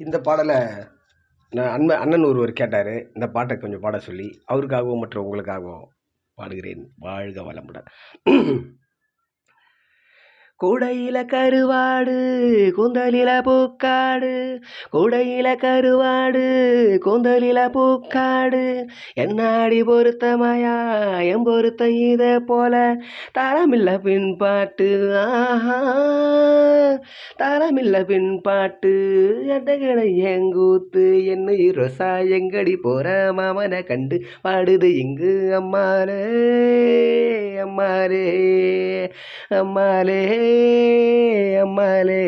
இந்த பாடலை நான் அண்ண அண்ணன் ஒருவர் கேட்டார். இந்த பாட்டை கொஞ்சம் பாட சொல்லி அவருக்காகவும் மற்றும் உங்களுக்காகவும் பாடுகிறேன். வாழ்க வளமுடன். கூடையில கருவாடு கூந்தலில பூக்காடு. குடையில கருவாடு கூந்தலில பூக்காடு. என்னாடி பொருத்தமாயா என் பொருத்தம் இதை போல. தரமில்ல பின்பாட்டு ஆஹா. தரமில்ல பின்பாட்டு எட்டகட எங்கூத்து என்ன ரொசா எங்கடி போற மாமனை கண்டு பாடுது இங்கு அம்மாரே அம்மாரே அம்மாலே அம்மாலே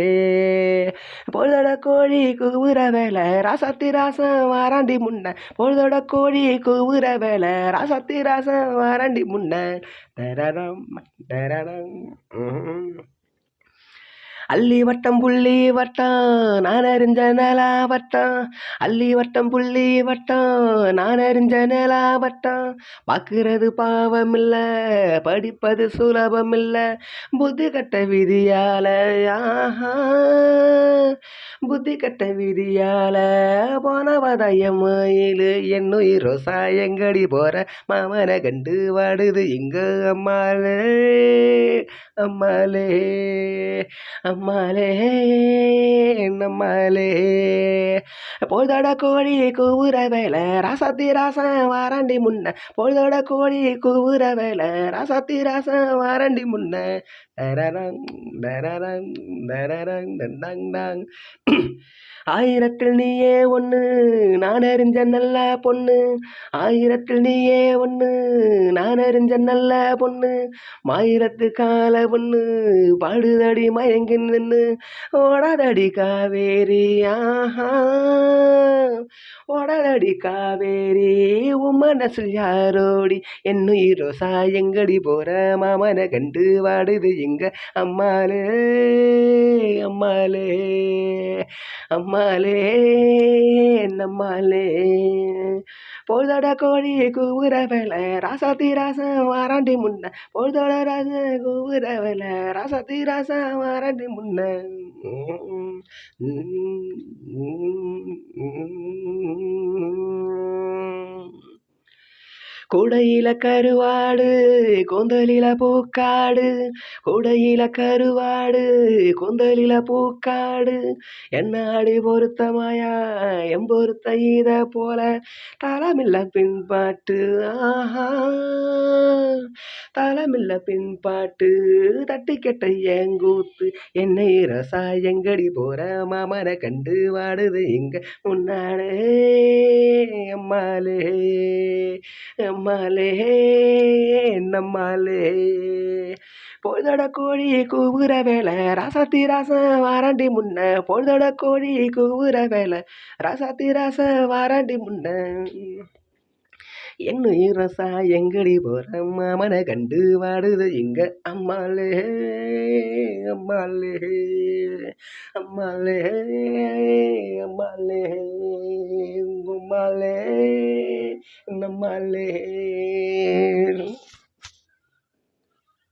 பொழுதோட கோழி குவுற வேலை ராசாத்தி ராசம் வாராண்டி முன்ன. பொழுதோட கோழி குவுற வேலை ராசாத்தி ராசம் வாராண்டி முன்ன. தரரம் தரரம் ம்ஹும். அள்ளி வட்டம் புள்ளி வட்டம் நான் அறிஞ்ச நிலா வட்டம். அள்ளி வட்டம் புள்ளி வட்டம் நான் அறிஞ்ச நிலா வட்டம். பார்க்கறது பாவம் படிப்பது சுலபமில்ல. புத்தி கட்ட விதியால புத்தி கட்ட விதியால போனவதயம் மயில் என்னுயிரோ சாயங்கடி போற மாமனை கண்டு வாடுது இங்க அம்மாலே அம்மாலே அம்மாலே நம்மாலே பொழுதோட கோழி கூவுற வேலை ராசாத்தி ராசன் வாராண்டி முன்ன. பொழுதோட கோழி கூவுற வேலை ராசாத்தி ராசன் வாராண்டி முன்ன. தரரங் தரரங் தரரங் தந்தாங் தாங் ஆயிரத்தில் நீயே ஒன்று நான் அறிஞ்ச நல்ல பொண்ணு. ஆயிரத்தில் நீயே ஒன்று நான் அறிஞ்ச நல்ல பொண்ணு. மாயிரத்து கால பொண்ணு பாடுதடி மயங்கி நின்று ஓடாதடி காவேரி ஆஹா. காவேரி உன் மனசில் யாரோடி? என்னுயிரோ எங்கடி போற மாமனை கண்டு வாடுது எங்க அம்மாலே அம்மாலே அம்மாலே என்னம்மாலே பொழுதோட கோழி கூவுற வேலை ராசாத்தி ராசம் வாராண்டி முன்ன. பொழுதோட ராச கூவுற வேலை ராசாத்தி ராசம் வாராண்டி முன்ன குடையில கருவாடு கூந்தலில பூக்காடு. குடையில கருவாடு கூந்தலில பூக்காடு. என்ன அடி பொருத்தமாயா எம் பொருத்த இத போல. தளமில்ல பின்பாட்டு ஆஹா. தலமில்ல பின்பாட்டு தட்டி கெட்ட ஏங்கூத்து. என்னை ரசாயங்கடி போற மாமனை கண்டு வாடுது இங்க முன்னாலே. அம்மாலே அம்மாலே நம்மாலே பொழுதோட கோழி கூவுற வேலை ராசாத்தி ராசம் வாராண்டி முன்ன. பொழுதோட கோழி கூவுற வேலை ராசாத்தி ராசம் வாராண்டி முன்ன. என்னுயிர் ரசா எங்கடி போற மாமனை கண்டு வாடுது இங்க அம்மாலே அம்மாலே அம்மாலே அம்மாலே உங்க அம்மாலே நம்மாலே